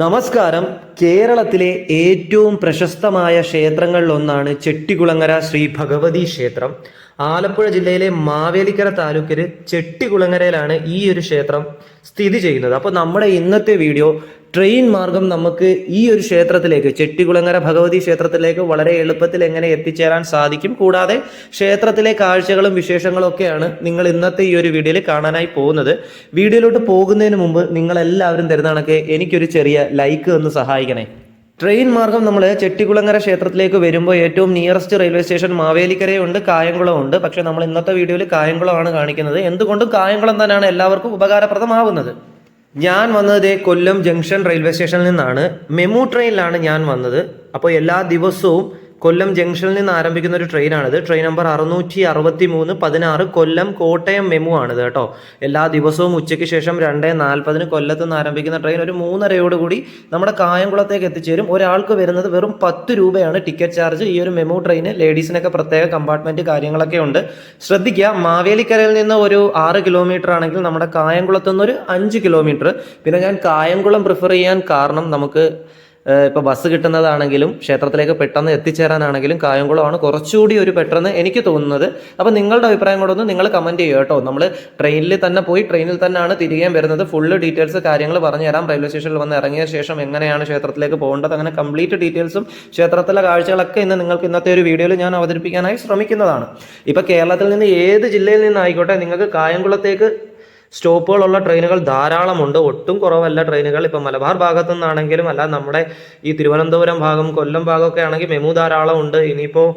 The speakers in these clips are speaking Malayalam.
നമസ്കാരം. കേരളത്തിലെ ഏറ്റവും പ്രശസ്തമായ ക്ഷേത്രങ്ങളിലൊന്നാണ് ചെട്ടികുളങ്ങര ശ്രീ ഭഗവതി ക്ഷേത്രം. ആലപ്പുഴ ജില്ലയിലെ മാവേലിക്കര താലൂക്കിൽ ചെട്ടികുളങ്ങരയിലാണ് ഈ ഒരു ക്ഷേത്രം സ്ഥിതി ചെയ്യുന്നത്. അപ്പോൾ നമ്മുടെ ഇന്നത്തെ വീഡിയോ ട്രെയിൻ മാർഗം നമുക്ക് ഈ ഒരു ക്ഷേത്രത്തിലേക്ക് ചെട്ടികുളങ്ങര ഭഗവതി ക്ഷേത്രത്തിലേക്ക് വളരെ എളുപ്പത്തിൽ എങ്ങനെ എത്തിച്ചേരാൻ സാധിക്കും കൂടാതെ ക്ഷേത്രത്തിലെ കാഴ്ചകളും വിശേഷങ്ങളും ഒക്കെയാണ് നിങ്ങൾ ഇന്നത്തെ ഈ ഒരു വീഡിയോയിൽ കാണാനായി പോകുന്നത്. വീഡിയോയിലോട്ട് പോകുന്നതിന് മുമ്പ് നിങ്ങൾ എല്ലാവരും തരുന്ന എനിക്കൊരു ചെറിയ ലൈക്ക് ഒന്ന് സഹായിക്കണേ. ട്രെയിൻ മാർഗം നമ്മൾ ചെട്ടികുളങ്ങര ക്ഷേത്രത്തിലേക്ക് വരുമ്പോൾ ഏറ്റവും നിയറസ്റ്റ് റെയിൽവേ സ്റ്റേഷൻ മാവേലിക്കരയുണ്ട് കായംകുളം ഉണ്ട് പക്ഷെ നമ്മൾ ഇന്നത്തെ വീഡിയോയിൽ കായംകുളമാണ് കാണിക്കുന്നത്. എന്തുകൊണ്ടും കായംകുളം തന്നെയാണ് എല്ലാവർക്കും ഉപകാരപ്രദമാവുന്നത്. ഞാൻ വന്നത് കൊല്ലം ജംഗ്ഷൻ റെയിൽവേ സ്റ്റേഷനിൽ നിന്നാണ്. മെമു ട്രെയിനിലാണ് ഞാൻ വന്നത്. അപ്പോൾ എല്ലാ ദിവസവും കൊല്ലം ജംഗ്ഷനിൽ നിന്ന് ആരംഭിക്കുന്ന ഒരു ട്രെയിനാണിത്. ട്രെയിൻ നമ്പർ അറുന്നൂറ്റി അറുപത്തി മൂന്ന് പതിനാറ് കൊല്ലം കോട്ടയം മെമു ആണിത് കേട്ടോ. എല്ലാ ദിവസവും ഉച്ചയ്ക്ക് ശേഷം രണ്ട് നാൽപ്പതിന് കൊല്ലത്ത് നിന്ന് ആരംഭിക്കുന്ന ട്രെയിൻ ഒരു മൂന്നരയോട് കൂടി നമ്മുടെ കായംകുളത്തേക്ക് എത്തിച്ചേരും. ഒരാൾക്ക് വരുന്നത് വെറും പത്ത് രൂപയാണ് ടിക്കറ്റ് ചാർജ്. ഈ ഒരു മെമു ട്രെയിന് ലേഡീസിനൊക്കെ പ്രത്യേക കമ്പാർട്ട്മെന്റ് കാര്യങ്ങളൊക്കെ ഉണ്ട്. ശ്രദ്ധിക്കുക മാവേലിക്കരയിൽ നിന്ന് ഒരു ആറ് കിലോമീറ്റർ ആണെങ്കിൽ നമ്മുടെ കായംകുളത്ത് നിന്ന് ഒരു അഞ്ച് കിലോമീറ്റർ. പിന്നെ ഞാൻ കായംകുളം പ്രിഫർ ചെയ്യാൻ കാരണം നമുക്ക് ഇപ്പോൾ ബസ് കിട്ടുന്നതാണെങ്കിലും ക്ഷേത്രത്തിലേക്ക് പെട്ടെന്ന് എത്തിച്ചേരാനാണെങ്കിലും കായംകുളമാണ് കുറച്ചുകൂടി ഒരു പെട്ടെന്ന് എനിക്ക് തോന്നുന്നത്. അപ്പോൾ നിങ്ങളുടെ അഭിപ്രായം കൂടെ ഒന്ന് നിങ്ങൾ കമന്റ് ചെയ്യുക കേട്ടോ. നമ്മൾ ട്രെയിനിൽ തന്നെ പോയി ട്രെയിനിൽ തന്നെയാണ് തിരികെ വരുന്നത്. ഫുള്ള് ഡീറ്റെയിൽസ് കാര്യങ്ങൾ പറഞ്ഞു തരാം. റെയിൽവേ സ്റ്റേഷനിൽ വന്ന് ഇറങ്ങിയ ശേഷം എങ്ങനെയാണ് ക്ഷേത്രത്തിലേക്ക് പോകേണ്ടത്. അങ്ങനെ കംപ്ലീറ്റ് ഡീറ്റെയിൽസും ക്ഷേത്രത്തിലെ കാഴ്ചകളൊക്കെ ഇന്ന് നിങ്ങൾക്ക് ഇന്നത്തെ ഒരു വീഡിയോയിൽ ഞാൻ അവതരിപ്പിക്കാനായി ശ്രമിക്കുന്നതാണ്. ഇപ്പോൾ കേരളത്തിൽ നിന്ന് ഏത് ജില്ലയിൽ നിന്നായിക്കോട്ടെ നിങ്ങൾക്ക് കായംകുളത്തേക്ക് സ്റ്റോപ്പുകളുള്ള ട്രെയിനുകൾ ധാരാളമുണ്ട്. ഒട്ടും കുറവല്ല ട്രെയിനുകൾ. ഇപ്പം മലബാർ ഭാഗത്തു നിന്നാണെങ്കിലും അല്ല നമ്മുടെ ഈ തിരുവനന്തപുരം ഭാഗം കൊല്ലം ഭാഗമൊക്കെ ആണെങ്കിൽ മെമു ധാരാളം ഉണ്ട്. ഇനിയിപ്പോൾ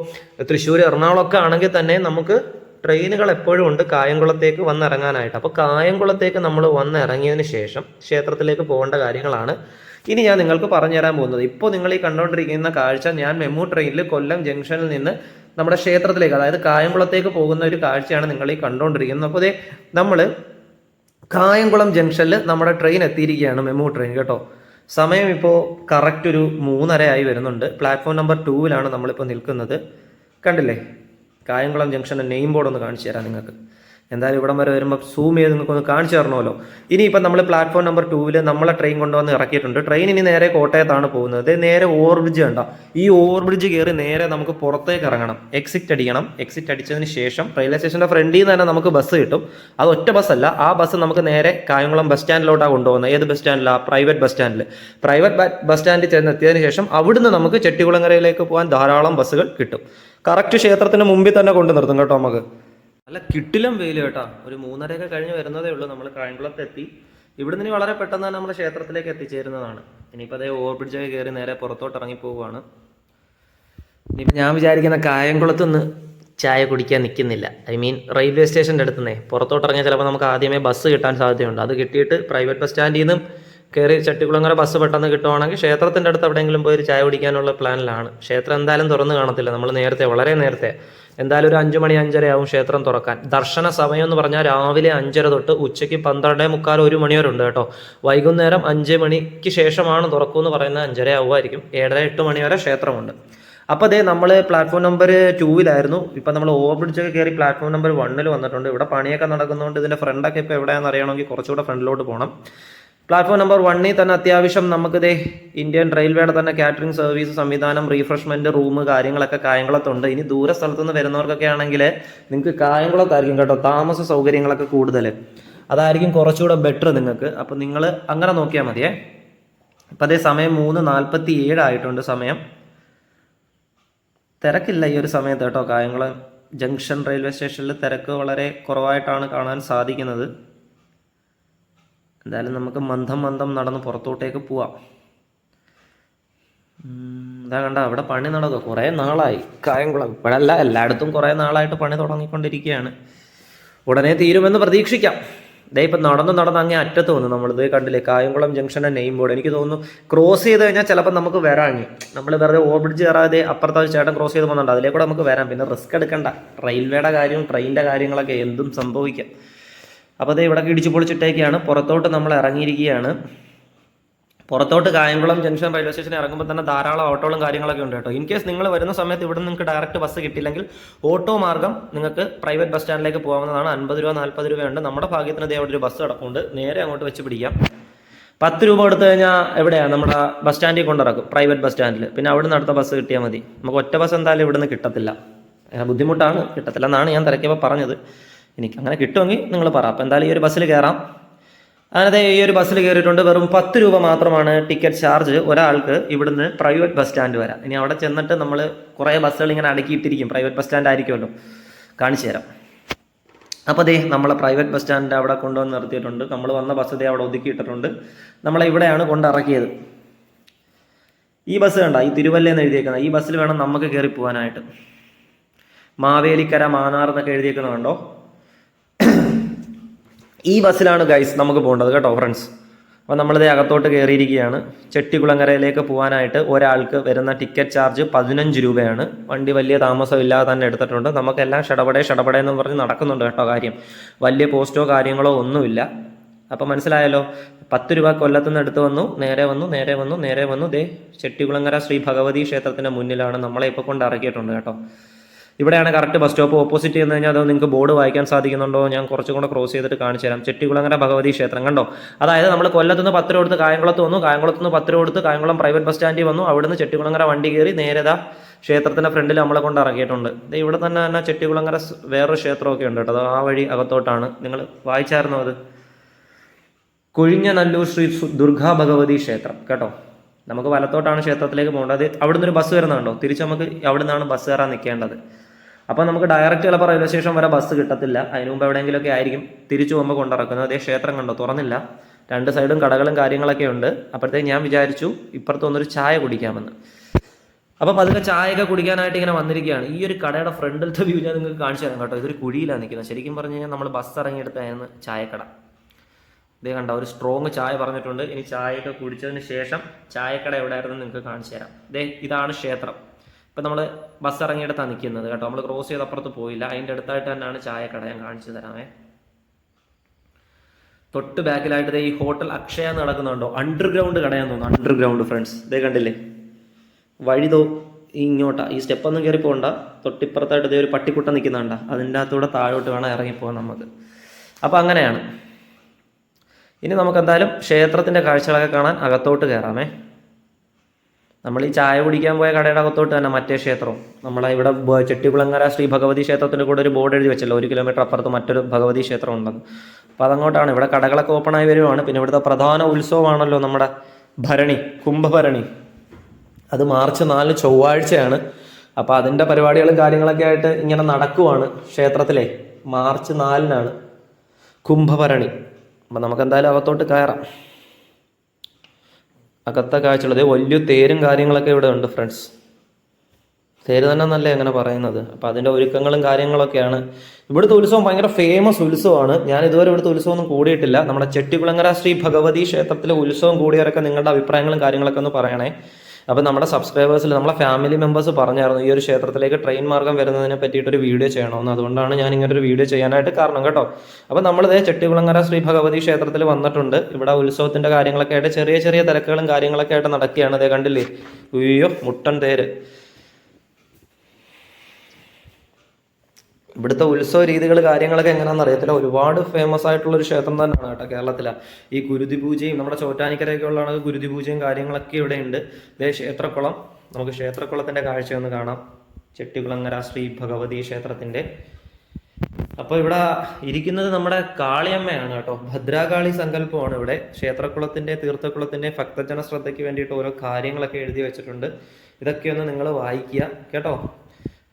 തൃശ്ശൂർ എറണാകുളമൊക്കെ ആണെങ്കിൽ തന്നെ നമുക്ക് ട്രെയിനുകൾ എപ്പോഴും ഉണ്ട് കായംകുളത്തേക്ക് വന്നിറങ്ങാനായിട്ട്. അപ്പോൾ കായംകുളത്തേക്ക് നമ്മൾ വന്നിറങ്ങിയതിന് ശേഷം ക്ഷേത്രത്തിലേക്ക് പോകേണ്ട കാര്യങ്ങളാണ്. ഇനി ഞാൻ നിങ്ങൾക്ക് പറഞ്ഞുതരാൻ പോകുന്നത്. ഇപ്പോൾ നിങ്ങൾ ഈ കണ്ടുകൊണ്ടിരിക്കുന്ന കാഴ്ച ഞാൻ മെമു ട്രെയിനിൽ കൊല്ലം ജംഗ്ഷനിൽ നിന്ന് നമ്മുടെ ക്ഷേത്രത്തിലേക്ക് അതായത് കായംകുളത്തേക്ക് പോകുന്ന ഒരു കാഴ്ചയാണ് നിങ്ങൾ ഈ കണ്ടുകൊണ്ടിരിക്കുന്നത്. അപ്പോൾ നമ്മൾ കായംകുളം ജംഗ്ഷനിൽ നമ്മുടെ ട്രെയിൻ എത്തിയിരിക്കുകയാണ് മെമു ട്രെയിൻ കേട്ടോ. സമയം ഇപ്പോൾ കറക്റ്റ് ഒരു മൂന്നര ആയി വരുന്നുണ്ട്. പ്ലാറ്റ്ഫോം നമ്പർ ടൂവിലാണ് നമ്മളിപ്പോൾ നിൽക്കുന്നത്. കണ്ടില്ലേ? കായംകുളം ജംഗ്ഷന്റെ നെയിം ബോർഡ് ഒന്ന് കാണിച്ചു തരാം നിങ്ങൾക്ക്. എന്തായാലും ഇവിടം വരെ വരുമ്പോൾ സൂം ചെയ്ത് ഒന്ന് കാണിച്ചു തരണമല്ലോ. ഇനിയിപ്പോൾ നമ്മൾ പ്ലാറ്റ്ഫോം നമ്പർ ടൂവിൽ നമ്മളെ ട്രെയിൻ കൊണ്ടുവന്ന് ഇറക്കിയിട്ടുണ്ട്. ട്രെയിൻ ഇനി നേരെ കോട്ടയത്താണ് പോകുന്നത്. നേരെ ഓവർബ്രിഡ്ജ് വേണ്ട ഈ ഓവർബ്രിഡ്ജ് കയറി നേരെ നമുക്ക് പുറത്തേക്ക് ഇറങ്ങണം. എക്സിറ്റ് അടിക്കണം. എക്സിറ്റ് അടിച്ചതിന് ശേഷം റെയിൽവേ സ്റ്റേഷന്റെ ഫ്രണ്ടിൽ നിന്ന് തന്നെ നമുക്ക് ബസ് കിട്ടും. അത് ഒറ്റ ബസ്സല്ല ആ ബസ് നമുക്ക് നേരെ കായംകുളം ബസ് സ്റ്റാൻഡിലോട്ടാണ് കൊണ്ടുപോകുന്നത്. ഏത് ബസ് സ്റ്റാൻഡിലാണ് പ്രൈവറ്റ് ബസ് സ്റ്റാൻഡിൽ പ്രൈവറ്റ് ബസ് സ്റ്റാൻഡിൽ ചെന്ന് എത്തിയതിന് ശേഷം അവിടുന്ന് നമുക്ക് ചെട്ടികുളങ്ങരയിലേക്ക് പോകാൻ ധാരാളം ബസ്സുകൾ കിട്ടും. കറക്റ്റ് ക്ഷേത്രത്തിന് മുമ്പിൽ തന്നെ കൊണ്ടു നിർത്തും കേട്ടോ നമുക്ക്. നല്ല കിട്ടിലും വെയിൽ കേട്ടോ. ഒരു മൂന്നരയൊക്കെ കഴിഞ്ഞ് വരുന്നതേ ഉള്ളൂ. നമ്മൾ കായംകുളത്ത് എത്തി. ഇവിടുന്ന് ഇനി വളരെ പെട്ടെന്ന് തന്നെ നമ്മുടെ ക്ഷേത്രത്തിലേക്ക് എത്തിച്ചേരുന്നതാണ്. ഇനിയിപ്പോൾ അതേ ഓവർ ബ്രിഡ്ജൊക്കെ കയറി നേരെ പുറത്തോട്ട് ഇറങ്ങി പോവുകയാണ്. ഇനിയിപ്പോൾ ഞാൻ വിചാരിക്കുന്ന കായംകുളത്ത് നിന്ന് ചായ കുടിക്കാൻ നിൽക്കുന്നില്ല ഐ മീൻ റെയിൽവേ സ്റ്റേഷന്റെ അടുത്തുനിന്നേ. പുറത്തോട്ട് ഇറങ്ങിയാൽ ചിലപ്പോൾ നമുക്ക് ആദ്യമേ ബസ് കിട്ടാൻ സാധ്യതയുണ്ട്. അത് കിട്ടിയിട്ട് പ്രൈവറ്റ് ബസ് സ്റ്റാൻഡിൽ നിന്നും കയറി ചട്ടിക്കുളങ്ങര ബസ് പെട്ടെന്ന് കിട്ടുവാണെങ്കിൽ ക്ഷേത്രത്തിന്റെ അടുത്ത് എവിടെയെങ്കിലും പോയി ഒരു ചായ കുടിക്കാനുള്ള പ്ലാനിലാണ്. ക്ഷേത്രം എന്തായാലും തുറന്ന് കാണത്തില്ല. നമ്മൾ നേരത്തെ വളരെ നേരത്തെ എന്തായാലും ഒരു അഞ്ച് മണി അഞ്ചര ആവും ക്ഷേത്രം തുറക്കാൻ. ദർശന സമയം എന്ന് പറഞ്ഞാൽ രാവിലെ അഞ്ചര തൊട്ട് ഉച്ചയ്ക്ക് പന്ത്രണ്ട് മുക്കാൽ ഒരു മണി വരെ ഉണ്ട് കേട്ടോ. വൈകുന്നേരം അഞ്ച് മണിക്ക് ശേഷമാണ് തുറക്കുമെന്ന് പറയുന്നത് അഞ്ചര ആവുമായിരിക്കും. ഏഴര എട്ട് മണി വരെ ക്ഷേത്രമുണ്ട്. അപ്പോൾ അതേ നമ്മൾ പ്ലാറ്റ്ഫോം നമ്പർ ടൂവിലായിരുന്നു ഇപ്പം നമ്മൾ ഓവർ ബ്രിഡ്ജൊക്കെ കയറി പ്ലാറ്റ്ഫോം നമ്പർ വണ്ണിൽ വന്നിട്ടുണ്ട്. ഇവിടെ പണിയൊക്കെ നടക്കുന്നതുകൊണ്ട് ഇതിന്റെ ഫ്രണ്ടൊക്കെ ഇപ്പോൾ എവിടെയാണെന്ന് അറിയണമെങ്കിൽ കുറച്ചുകൂടെ ഫ്രണ്ടിലോട്ട് പോകണം പ്ലാറ്റ്ഫോം നമ്പർ വണ്ണിൽ തന്നെ അത്യാവശ്യം നമുക്ക് ദേ ഇന്ത്യൻ റെയിൽവേയുടെ തന്നെ കാറ്ററിംഗ് സർവീസ് സംവിധാനം റീഫ്രഷ്മെന്റ് റൂം കാര്യങ്ങളൊക്കെ കായംകുളത്തുണ്ട് ഇനി ദൂര സ്ഥലത്തു നിന്ന് വരുന്നവർക്കൊക്കെ ആണെങ്കിൽ നിങ്ങൾക്ക് കായംകുളത്തായിരിക്കും കേട്ടോ താമസ സൗകര്യങ്ങളൊക്കെ കൂടുതൽ. അതായിരിക്കും കുറച്ചുകൂടെ ബെറ്റർ നിങ്ങൾക്ക്. അപ്പം നിങ്ങൾ അങ്ങനെ നോക്കിയാൽ മതിയേ. അപ്പം അതേ സമയം മൂന്ന് നാൽപ്പത്തി ഏഴായിട്ടുണ്ട് സമയം. തിരക്കില്ല ഈ ഒരു സമയത്ത് കേട്ടോ കായംകുളം ജംഗ്ഷൻ റെയിൽവേ സ്റ്റേഷനിൽ തിരക്ക് വളരെ കുറവായിട്ടാണ് കാണാൻ സാധിക്കുന്നത്. എന്തായാലും നമുക്ക് മന്ദം മന്ദം നടന്ന് പുറത്തോട്ടേക്ക് പോവാം. എന്താ കണ്ട അവിടെ പണി നടക്കുക കുറേ നാളായി. കായംകുളം. ഇപ്പോഴല്ല എല്ലായിടത്തും കുറേ നാളായിട്ട് പണി തുടങ്ങിക്കൊണ്ടിരിക്കുകയാണ്. ഉടനെ തീരുമെന്ന് പ്രതീക്ഷിക്കാം. ഇതേ ഇപ്പം നടന്ന് നടന്ന് അങ്ങേ അറ്റത്ത് വന്നു. നമ്മളിത് കണ്ടില്ലേ കായംകുളം ജംഗ്ഷന്റെ നെയിം ബോർഡ്. എനിക്ക് തോന്നുന്നു ക്രോസ് ചെയ്ത് കഴിഞ്ഞാൽ ചിലപ്പോൾ നമുക്ക് വരാങ്ങി നമ്മൾ വെറുതെ ഓവർ ബ്രിഡ്ജ് കയറാതെ അപ്പുറത്തെ ചേട്ടൻ ക്രോസ് ചെയ്ത് പോകുന്നുണ്ട്. അതിലേക്കൂടെ നമുക്ക് വരാം. പിന്നെ റിസ്ക് എടുക്കണ്ട. റെയിൽവേയുടെ കാര്യവും ട്രെയിനിന്റെ കാര്യങ്ങളൊക്കെ എന്തും സംഭവിക്കാം. അപ്പോൾ അത് ഇവിടെ ഇടിച്ചു പൊളിച്ചിട്ടേക്കാണ്. പുറത്തോട്ട് നമ്മൾ ഇറങ്ങിയിരിക്കുകയാണ്. പുറത്തോട്ട് കായംകുളം ജംഗ്ഷൻ റെയിൽവേ സ്റ്റേഷനിൽ ഇറങ്ങുമ്പോൾ തന്നെ ധാരാളം ഓട്ടോകളും കാര്യങ്ങളൊക്കെ ഉണ്ട് കേട്ടോ. ഇൻ കേസ് നിങ്ങൾ വരുന്ന സമയത്ത് ഇവിടെ നിങ്ങൾക്ക് ഡയറക്റ്റ് ബസ് കിട്ടില്ലെങ്കിൽ ഓട്ടോ മാർഗം നിങ്ങൾക്ക് പ്രൈവറ്റ് ബസ് സ്റ്റാൻഡിലേക്ക് പോകാവുന്നതാണ്. അൻപത് രൂപ നാൽപ്പത് രൂപയുണ്ട്. നമ്മുടെ ഭാഗ്യത്തിന് ദേ അവിടെ ഒരു ബസ് കിടപ്പുണ്ട്. നേരെ അങ്ങോട്ട് വെച്ച് പിടിക്കാം. പത്ത് രൂപ കൊടുത്തു കഴിഞ്ഞാൽ എവിടെയാണ് നമ്മുടെ ബസ് സ്റ്റാൻഡിൽ കൊണ്ടിറക്കും. പ്രൈവറ്റ് ബസ് സ്റ്റാൻഡിൽ പിന്നെ അവിടെ നിന്ന് അടുത്ത ബസ് കിട്ടിയാൽ മതി. നമുക്ക് ഒറ്റ ബസ് എന്തായാലും ഇവിടുന്ന് കിട്ടത്തില്ല. ബുദ്ധിമുട്ടാണ്. കിട്ടത്തില്ല എന്നാണ് ഞാൻ തിരക്കിയപ്പോൾ പറഞ്ഞത്. എനിക്ക് അങ്ങനെ കിട്ടുമെങ്കിൽ നിങ്ങൾ പറ. അപ്പോൾ എന്തായാലും ഈ ഒരു ബസ്സിൽ കയറാം. അങ്ങനത്തെ ഈ ഒരു ബസ്സിൽ കയറിയിട്ടുണ്ട് വെറും പത്ത് രൂപ മാത്രമാണ് ടിക്കറ്റ് ചാർജ്. ഒരാൾക്ക് ഇവിടുന്ന് പ്രൈവറ്റ് ബസ് സ്റ്റാൻഡ് വരാം. ഇനി അവിടെ ചെന്നിട്ട് നമ്മൾ കുറേ ബസ്സുകൾ ഇങ്ങനെ അടുക്കിയിട്ടിരിക്കും. പ്രൈവറ്റ് ബസ് സ്റ്റാൻഡ് ആയിരിക്കുമല്ലോ. കാണിച്ചു തരാം. അപ്പോൾ ദേ നമ്മളെ പ്രൈവറ്റ് ബസ് സ്റ്റാൻഡിന്റെ അവിടെ കൊണ്ടുവന്ന് നിർത്തിയിട്ടുണ്ട്. നമ്മൾ വന്ന ബസ് ദേ അവിടെ ഒതുക്കിയിട്ടിട്ടുണ്ട്. നമ്മളെ ഇവിടെയാണ് കൊണ്ടിറക്കിയത് ഈ ബസ് കണ്ട ഈ തിരുവല്ലയെന്ന് എഴുതിയേക്കുന്നത്. ഈ ബസ്സിൽ വേണം നമുക്ക് കയറി പോകാനായിട്ട്. മാവേലിക്കര മാനാർ എന്നൊക്കെ എഴുതിയേക്കുന്നത് കണ്ടോ? ഈ ബസ്സിലാണ് ഗൈസ് നമുക്ക് പോകേണ്ടത് കേട്ടോ ഫ്രണ്ട്സ് അപ്പോൾ നമ്മളിത് അകത്തോട്ട് കയറിയിരിക്കുകയാണ് ചെട്ടികുളങ്ങരയിലേക്ക് പോകാനായിട്ട് ഒരാൾക്ക് വരുന്ന ടിക്കറ്റ് ചാർജ് പതിനഞ്ച് രൂപയാണ്. വണ്ടി വലിയ താമസമില്ലാതെ തന്നെ എടുത്തിട്ടുണ്ട്. നമുക്കെല്ലാം ഷടപടേ ഷടപടേ എന്ന് പറഞ്ഞ് നടക്കുന്നുണ്ട് കേട്ടോ കാര്യം. വലിയ പോസ്റ്റോ കാര്യങ്ങളോ ഒന്നുമില്ല. അപ്പോൾ മനസ്സിലായല്ലോ? പത്ത് രൂപ കൊല്ലത്തുനിന്ന് എടുത്തു വന്നു നേരെ വന്നു നേരെ വന്നു നേരെ വന്നു. ദേ ചെട്ടികുളങ്ങര ശ്രീ ഭഗവതി ക്ഷേത്രത്തിന്റെ മുന്നിലാണ് നമ്മളെ ഇപ്പോൾ കൊണ്ട് ഇറക്കിയിട്ടുണ്ട് കേട്ടോ. ഇവിടെയാണ് കറക്റ്റ് ബസ് സ്റ്റോപ്പ് ഓപ്പോസിറ്റ് ചെയ്യുന്ന കഴിഞ്ഞാൽ അത് നിങ്ങൾക്ക് ബോർഡ് വായിക്കാൻ സാധിക്കുന്നുണ്ടോ? ഞാൻ കുറച്ചും കൂടെ ക്രോസ് ചെയ്തിട്ട് കാണിച്ചു തരാം. ചെട്ടികുളങ്ങര ഭഗവതി ക്ഷേത്രം കണ്ടോ? അതായത് നമ്മൾ കൊല്ലത്തുനിന്ന് പത്ത് രൂപ കൊടുത്ത് കായംകുളത്ത് വന്നു. കായംകുളത്ത് നിന്ന് പത്ത് രൂപ കൊടുത്ത് കായംകുളം പ്രൈവറ്റ് ബസ് സ്റ്റാൻഡിൽ വന്നു. അവിടുന്ന് ചെട്ടികുളങ്ങര വണ്ടി കയറി നേരതാ ക്ഷേത്രത്തിന്റെ ഫ്രണ്ടിൽ നമ്മളെ കൊണ്ട് ഇറങ്ങിയിട്ടുണ്ട്. ഇവിടെ തന്നെ തന്നെ ചെട്ടികുളങ്ങര വേറൊരു ക്ഷേത്രമൊക്കെ ഉണ്ട് കേട്ടോ. ആ വഴി അകത്തോട്ടാണ്. നിങ്ങൾ വായിച്ചായിരുന്നോ അത്? കുഴിഞ്ഞനല്ലൂർ ശ്രീ ദുർഗാ ഭഗവതി ക്ഷേത്രം കേട്ടോ. നമുക്ക് വലത്തോട്ടാണ് ക്ഷേത്രത്തിലേക്ക് പോകേണ്ടത്. അവിടുന്ന് ഒരു ബസ് വരുന്നുണ്ടോ? തിരിച്ച് നമുക്ക് അവിടുന്നാണ് ബസ് കയറാൻ നിൽക്കേണ്ടത്. അപ്പോൾ നമുക്ക് ഡയറക്റ്റ് ചിലപ്പോൾ റെയിൽവേ സ്റ്റേഷൻ വരെ ബസ് കിട്ടത്തില്ല. അതിന് മുമ്പ് എവിടെയെങ്കിലുമൊക്കെ ആയിരിക്കും തിരിച്ചു പോകുമ്പോൾ കൊണ്ടിറക്കുന്നത് അതേ ക്ഷേത്രം കണ്ടോ? തുറന്നില്ല. രണ്ട് സൈഡും കടകളും കാര്യങ്ങളൊക്കെ ഉണ്ട്. അപ്പോഴത്തേക്ക് ഞാൻ വിചാരിച്ചു ഇപ്പുറത്ത് വന്നൊരു ചായ കുടിക്കാമെന്ന്. അപ്പോൾ പതുക്കെ ചായയൊക്കെ കുടിക്കാനായിട്ട് ഇങ്ങനെ വന്നിരിക്കുകയാണ്. ഈ ഒരു കടയുടെ ഫ്രണ്ടിലത്തെ വ്യൂ ഞാൻ നിങ്ങൾക്ക് കാണിച്ചു തരാം കേട്ടോ. ഇതൊരു കുഴിയിലാണ് നിൽക്കുന്നത്. ശരിക്കും പറഞ്ഞു കഴിഞ്ഞാൽ നമ്മൾ ബസ് ഇറങ്ങിയെടുത്തായിരുന്നു ചായക്കട. ഇതേ കണ്ട? ഒരു സ്ട്രോങ് ചായ പറഞ്ഞിട്ടുണ്ട്. ഇനി ചായയൊക്കെ കുടിച്ചതിന് ശേഷം ചായക്കട എവിടെയായിരുന്നു നിങ്ങൾക്ക് കാണിച്ചു തരാം. ദേ ഇതാണ് ക്ഷേത്രം. ഇപ്പം നമ്മൾ ബസ് ഇറങ്ങിയെടുത്താണ് നിൽക്കുന്നത് കേട്ടോ. നമ്മൾ ക്രോസ് ചെയ്ത് അപ്പുറത്ത് പോയില്ല. അതിന്റെ അടുത്തായിട്ട് തന്നെയാണ് ചായക്കട ഞാൻ കാണിച്ചു തരാമേ. തൊട്ട് ബാക്കിലായിട്ട് ഈ ഹോട്ടൽ അക്ഷയ എന്ന് നടക്കുന്നുണ്ടോ? അണ്ടർഗ്രൗണ്ട് കടയാന്ന് തോന്നുന്നു. അണ്ടർഗ്രൗണ്ട് ഫ്രണ്ട്സ് ഇതേ കണ്ടില്ലേ? വഴി തോ ഇങ്ങോട്ടാ. ഈ സ്റ്റെപ്പ് ഒന്നും കയറി പോകണ്ട തൊട്ടിപ്പുറത്തായിട്ട് ഇതേ ഒരു പട്ടിക്കുട്ട നിൽക്കുന്നുണ്ട അതിന്റെ അകത്തൂടെ താഴോട്ട് വേണം ഇറങ്ങിപ്പോകാൻ നമുക്ക്. അപ്പോൾ അങ്ങനെയാണ്. ഇനി നമുക്ക് എന്തായാലും ക്ഷേത്രത്തിന്റെ കാഴ്ചകളൊക്കെ കാണാൻ അകത്തോട്ട് കയറാമേ. നമ്മൾ ഈ ചായ കുടിക്കാൻ പോയ കടയുടെ അകത്തോട്ട് തന്നെ മറ്റേ ക്ഷേത്രം. നമ്മളെ ഇവിടെ ചെട്ടികുളങ്ങര ശ്രീ ഭഗവതി ക്ഷേത്രത്തിന്റെ കൂടെ ഒരു ബോർഡ് എഴുതി വെച്ചല്ലോ. ഒരു കിലോമീറ്റർ അപ്പുറത്ത് മറ്റൊരു ഭഗവതി ക്ഷേത്രം ഉണ്ടെന്ന്. അപ്പോൾ അതങ്ങോട്ടാണ്. ഇവിടെ കടകളൊക്കെ ഓപ്പണായി വരുവാണ്. പിന്നെ ഇവിടുത്തെ പ്രധാന ഉത്സവമാണല്ലോ നമ്മുടെ ഭരണി കുംഭഭരണി. അത് മാർച്ച് നാല് ചൊവ്വാഴ്ചയാണ്. അപ്പോൾ അതിന്റെ പരിപാടികളും കാര്യങ്ങളൊക്കെ ആയിട്ട് ഇങ്ങനെ നടക്കുവാണ് ക്ഷേത്രത്തിലെ. മാർച്ച് നാലിനാണ് കുംഭഭരണി. അപ്പം നമുക്ക് എന്തായാലും അകത്തോട്ട് കയറാം. അകത്തെ കാഴ്ചയുള്ളത്. വലിയ തേരും കാര്യങ്ങളൊക്കെ ഇവിടെ ഉണ്ട് ഫ്രണ്ട്സ് തേര് തന്നെ നല്ല അങ്ങനെ പറയുന്നത്? അപ്പം അതിന്റെ ഒരുക്കങ്ങളും കാര്യങ്ങളൊക്കെയാണ്. ഇവിടുത്തെ ഉത്സവം ഭയങ്കര ഫേമസ് ഉത്സവമാണ്. ഞാൻ ഇതുവരെ ഇവിടുത്തെ ഉത്സവം ഒന്നും കൂടിയിട്ടില്ല. നമ്മുടെ ചെട്ടികുളങ്ങര ശ്രീ ഭഗവതി ക്ഷേത്രത്തിലെ ഉത്സവം കൂടിയവരൊക്കെ നിങ്ങളുടെ അഭിപ്രായങ്ങളും കാര്യങ്ങളൊക്കെ ഒന്ന് പറയണേ. അപ്പം നമ്മുടെ സബ്സ്ക്രൈബേഴ്സിൽ നമ്മളെ ഫാമിലി മെമ്പേഴ്സ് പറഞ്ഞായിരുന്നു ഈ ഒരു ക്ഷേത്രത്തിലേക്ക് ട്രെയിൻ മാർഗം വരുന്നതിനെ പറ്റിയിട്ടൊരു വീഡിയോ ചെയ്യണമെന്ന് അതുകൊണ്ടാണ് ഞാൻ ഇങ്ങനെ ഒരു വീഡിയോ ചെയ്യാനായിട്ട് കാരണം കേട്ടോ. അപ്പം നമ്മളിതേ ചെട്ടികുളങ്ങര ശ്രീ ഭഗവതി ക്ഷേത്രത്തിൽ വന്നിട്ടുണ്ട്. ഇവിടെ ഉത്സവത്തിന്റെ കാര്യങ്ങളൊക്കെ ആയിട്ട് ചെറിയ ചെറിയ തിരക്കുകളും കാര്യങ്ങളൊക്കെ ആയിട്ട് നടക്കുകയാണ്. അതേ കണ്ടില്ലേ? അയ്യോ മുട്ടൻ തേര്. ഇവിടുത്തെ ഉത്സവ രീതികൾ കാര്യങ്ങളൊക്കെ എങ്ങനെയാണെന്ന് അറിയത്തില്ല. ഒരുപാട് ഫേമസ് ആയിട്ടുള്ള ഒരു ക്ഷേത്രം തന്നെയാണ് കേട്ടോ കേരളത്തിലെ. ഈ കുരുതി പൂജയും നമ്മുടെ ചോറ്റാനിക്കരയൊക്കെ ഉള്ള കുരുതി പൂജയും കാര്യങ്ങളൊക്കെ ഇവിടെ ഉണ്ട്. ഇതേ ക്ഷേത്രക്കുളം. നമുക്ക് ക്ഷേത്രക്കുളത്തിന്റെ കാഴ്ച ഒന്ന് കാണാം. ചെട്ടികുളങ്ങര ശ്രീ ഭഗവതി ക്ഷേത്രത്തിന്റെ. അപ്പോൾ ഇവിടെ ഇരിക്കുന്നത് നമ്മുടെ കാളിയമ്മയാണ് കേട്ടോ. ഭദ്രാകാളി സങ്കല്പമാണ് ഇവിടെ. ക്ഷേത്രക്കുളത്തിന്റെ തീർത്ഥക്കുളത്തിന്റെ ഭക്തജന ശ്രദ്ധയ്ക്ക് വേണ്ടിയിട്ട് ഓരോ കാര്യങ്ങളൊക്കെ എഴുതി വെച്ചിട്ടുണ്ട്. ഇതൊക്കെ ഒന്ന് നിങ്ങൾ വായിക്കുക. കേട്ടോ?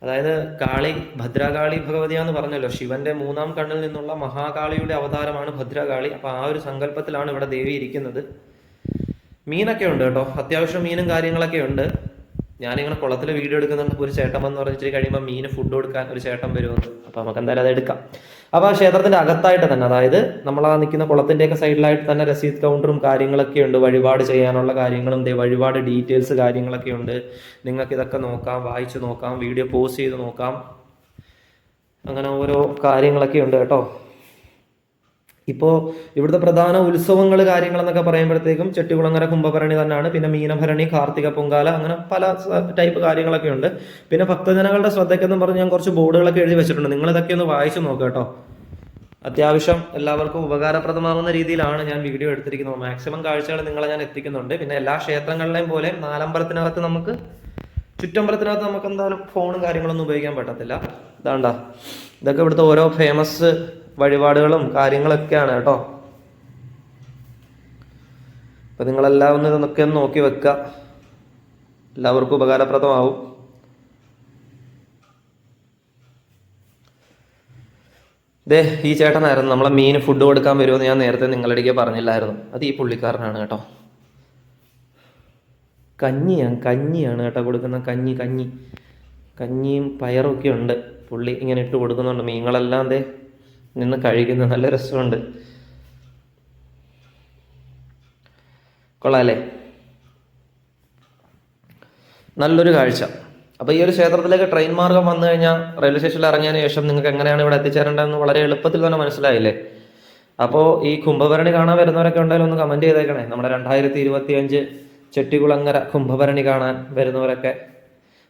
അതായത് കാളി ഭദ്രകാളി ഭഗവതിയാന്ന് പറഞ്ഞല്ലോ. ശിവന്റെ മൂന്നാം കണ്ണിൽ നിന്നുള്ള മഹാകാളിയുടെ അവതാരമാണ് ഭദ്രകാളി. അപ്പൊ ആ ഒരു സങ്കല്പത്തിലാണ് ഇവിടെ ദേവി ഇരിക്കുന്നത്. മീനൊക്കെ ഉണ്ട് കേട്ടോ. അത്യാവശ്യം മീനും കാര്യങ്ങളൊക്കെ ഉണ്ട്. ഞാനിങ്ങനെ കുളത്തിൽ വീഡിയോ എടുക്കുന്നുണ്ട്. ഒരു ചേട്ടൻ വന്ന് പറഞ്ഞിട്ട് കഴിയുമ്പോൾ മീന് ഫുഡ് കൊടുക്കാൻ ഒരു ചേട്ടൻ വരുമെന്ന്. അപ്പോൾ നമുക്ക് എന്തായാലും അത് എടുക്കാം. അപ്പോൾ ആ ക്ഷേത്രത്തിന്റെ അകത്തായിട്ട് തന്നെ അതായത് നമ്മൾ ആ നിൽക്കുന്ന കുളത്തിന്റെയൊക്കെ സൈഡിലായിട്ട് തന്നെ രസീത് കൗണ്ടറും കാര്യങ്ങളൊക്കെ ഉണ്ട്. വഴിപാട് ചെയ്യാനുള്ള കാര്യങ്ങളും വഴിപാട് ഡീറ്റെയിൽസ് കാര്യങ്ങളൊക്കെ ഉണ്ട്. നിങ്ങൾക്ക് ഇതൊക്കെ നോക്കാം വായിച്ചു നോക്കാം വീഡിയോ പോസ്റ്റ് ചെയ്ത് നോക്കാം. അങ്ങനെ ഓരോ കാര്യങ്ങളൊക്കെ ഉണ്ട് കേട്ടോ. ഇപ്പോൾ ഇവിടുത്തെ പ്രധാന ഉത്സവങ്ങൾ കാര്യങ്ങൾ എന്നൊക്കെ പറയുമ്പോഴത്തേക്കും ചെട്ടികുളങ്ങര കുംഭഭരണി തന്നെയാണ്. പിന്നെ മീനഭരണി കാർത്തിക പൊങ്കാല അങ്ങനെ പല ടൈപ്പ് കാര്യങ്ങളൊക്കെ ഉണ്ട്. പിന്നെ ഭക്തജനങ്ങളുടെ ശ്രദ്ധയ്ക്കെന്ന് പറഞ്ഞ് ഞാൻ കുറച്ച് ബോർഡുകളൊക്കെ എഴുതി വെച്ചിട്ടുണ്ട്. നിങ്ങൾ ഇതൊക്കെ ഒന്ന് വായിച്ചു നോക്കുക കേട്ടോ. അത്യാവശ്യം എല്ലാവർക്കും ഉപകാരപ്രദമാകുന്ന രീതിയിലാണ് ഞാൻ വീഡിയോ എടുത്തിരിക്കുന്നത്. മാക്സിമം കാഴ്ചകൾ നിങ്ങളെ ഞാൻ എത്തിക്കുന്നുണ്ട്. പിന്നെ എല്ലാ ക്ഷേത്രങ്ങളിലെയും പോലെ നാലമ്പലത്തിനകത്ത് നമുക്ക് ചുറ്റമ്പലത്തിനകത്ത് നമുക്ക് എന്തായാലും ഫോണും കാര്യങ്ങളൊന്നും ഉപയോഗിക്കാൻ പറ്റത്തില്ല. ഇതാണ്ടാ. ഇതൊക്കെ ഇവിടുത്തെ ഓരോ ഫേമസ് വഴിപാടുകളും കാര്യങ്ങളൊക്കെയാണ് കേട്ടോ. അപ്പൊ നിങ്ങളെല്ലാം ഒന്ന് ഇതൊക്കെ ഒന്ന് നോക്കി വെക്കുക എല്ലാവർക്കും ഉപകാരപ്രദമാവും. ദേ ഈ ചേട്ടനായിരുന്നു. നമ്മളെ മീൻ ഫുഡ് കൊടുക്കാൻ വരുമെന്ന് ഞാൻ നേരത്തെ നിങ്ങളുടെ പറഞ്ഞില്ലായിരുന്നു. അത് ഈ പുള്ളിക്കാരനാണ് കേട്ടോ. കഞ്ഞിയാണ് കഞ്ഞിയാണ് കേട്ടോ കൊടുക്കുന്ന കഞ്ഞി കഞ്ഞി. കഞ്ഞിയും പയറും ഒക്കെ ഉണ്ട്. പുള്ളി ഇങ്ങനെ ഇട്ട് കൊടുക്കുന്നുണ്ട്. മീനുകളെല്ലാം ദേ നിന്ന് കഴിക്കുന്ന നല്ല രസമുണ്ട്. കൊള്ളാല്ലേ? നല്ലൊരു കാഴ്ച. അപ്പോൾ ഈ ഒരു ക്ഷേത്രത്തിലേക്ക് ട്രെയിൻ മാർഗം വന്നു കഴിഞ്ഞാൽ റെയിൽവേ സ്റ്റേഷനിൽ ഇറങ്ങിയതിന് ശേഷം നിങ്ങൾക്ക് എങ്ങനെയാണ് ഇവിടെ എത്തിച്ചേരേണ്ടതെന്ന് വളരെ എളുപ്പത്തിൽ തന്നെ മനസ്സിലായില്ലേ? അപ്പോൾ ഈ കുംഭഭരണി കാണാൻ വരുന്നവരൊക്കെ ഉണ്ടെങ്കിലും ഒന്ന് കമന്റ് ചെയ്തേക്കണേ. നമ്മുടെ രണ്ടായിരത്തി ഇരുപത്തി അഞ്ച് ചെട്ടികുളങ്ങര കുംഭഭരണി കാണാൻ വരുന്നവരൊക്കെ